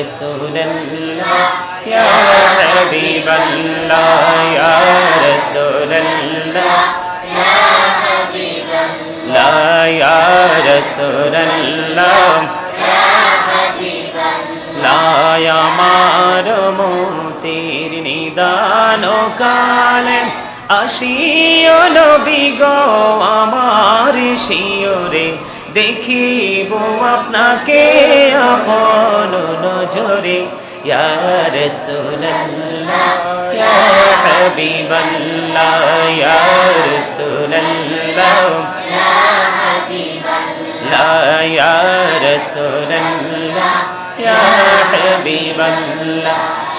رسول الله يا حبيب الله يا رسول الله لا يا رسول الله লাই আমার মতির নিদান কালে আসিও নবী গো আমার শিওরে দেখিব আপনাকে আপন ঝরে ইয়ার সুনল্লাবিবল্লায়ার সুনল্লায়ার সুনল্লা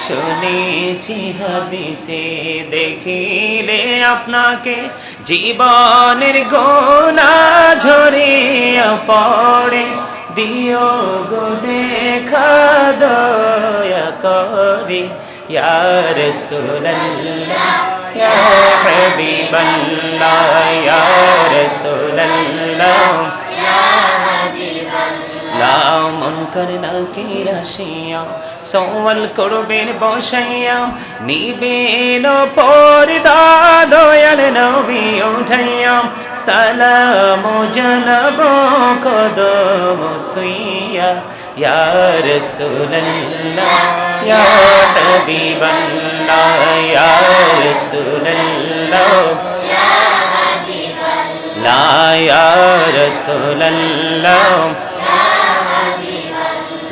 শুনেছি হাদিসে দেখিলে আপনাকে জীবনের গোনা ঝরে পড়ে। দিও গো দেখা দয়া করে, ইয়া রাসূলুল্লাহ, ইয়া হাবিবাল্লাহ, ইয়া রাসূলুল্লাহ লামন কর নাকি রাশিয়া, সওয়াল করবেন বসাইয়া নিবেন পর্দা দয়াল নবী উঠাইয়াম সালাম জানাব مسيا يا رسول الله يا حبيب الله يا رسول الله لا يا رسول الله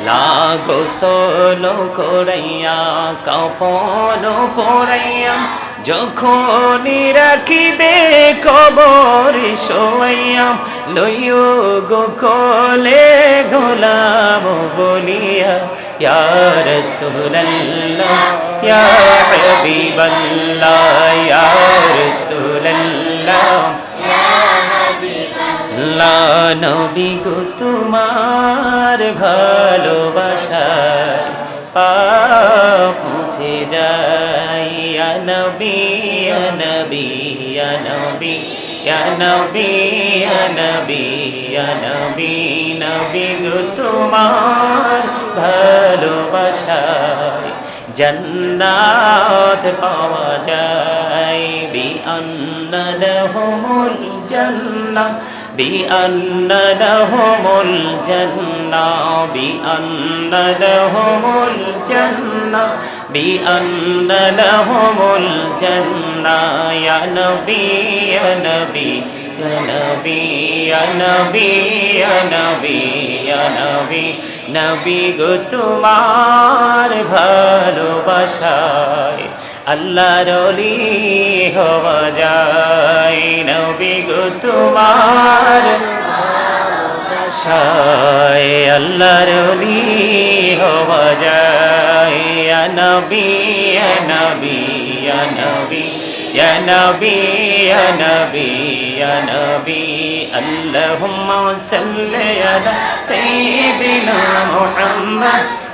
لا غسل كريا كفول كريا যখন রাখিবে কবর শোয়াইয়াম লইও গো কলে গোলাম বলিয়া, ইয়া রাসূলুল্লাহ, ইয়া হাবিবাল্লাহ, ইয়া রাসূলুল্লাহ নবী গো তোমার ভালোবাসায় পাপ মুছে যাই নবী নবী নবী নবী নবী নবী নবী গো তোমার ভালোবাসায় জন্নাত পাওয়া যায়, বি আন্না লাহুমুল জান্নাহ বি আন্না লাহুমুল জান্নাহ বি আন্না লাহুমুল জান্নাহ বি আন্না লাহুমুল জান্নাহ ইয়া নবী নবী নবী নবী নবী, ইয়া নবী নবী গো তোমার ভালোবাসায়। আল্লাহ রলি হওয়া যায় নবী গো তোমার ভালোবাসায় আল্লাহ রলি হওয়া যায় ইয়া নবী ইয়া নবী ইয়া নবী يا نبي يا نبي يا نبي اللهم صل على سيدنا محمد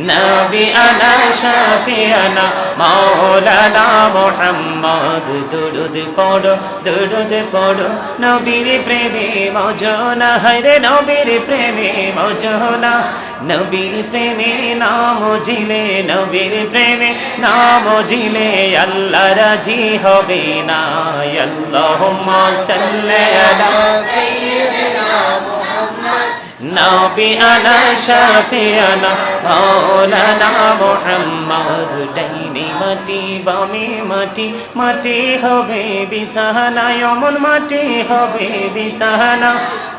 নবিয়ানা শাফিয়ানা মাওলানা মোহাম্মদ দুরুদ পড়ো দুরুদ পড়ো নবীর প্রেমে মজনা হরে নবীর প্রেমে মজনা নবীর প্রেমে নাম জিলে নবীর প্রেমে নাম জিলে আল্লাহ রাজি হবে না আল্লাহ সাল্লাহ নবিয়ানা শাফিয়ানা মাওলানা মোহাম্মদ ডাইনি মাটি বামে মাটি মাটি হবে বিছানা অমন মাটি হবে বিছানা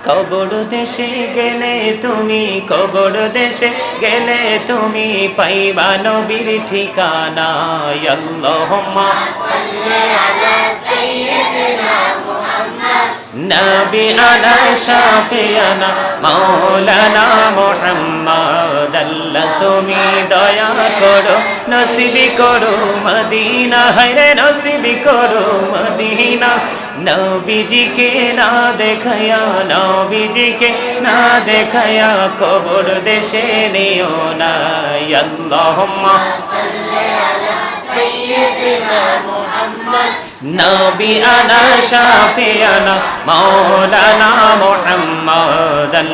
কবর দেশে গেলে তুমি কবর দেশে গেলে তুমি পাইবা নবীর ঠিকানা আল্লাহুম্মা সাল্লি আলা محمد নবী আনা শাফিয়ানা মাওলানা মুহাম্মদ আল্লাহ তুমি দয়া করো নসিবি করো মদিনা হায়রে নসিবি করো মদিনা নবীজিকে না দেখায়া নবীজিকে না দেখায়া কবর দেশে নিও না আল্লাহুম্মা صل على سيدنا محمد নবী আনা শাফিয়ানা মাওলানা মুহাম্মাদান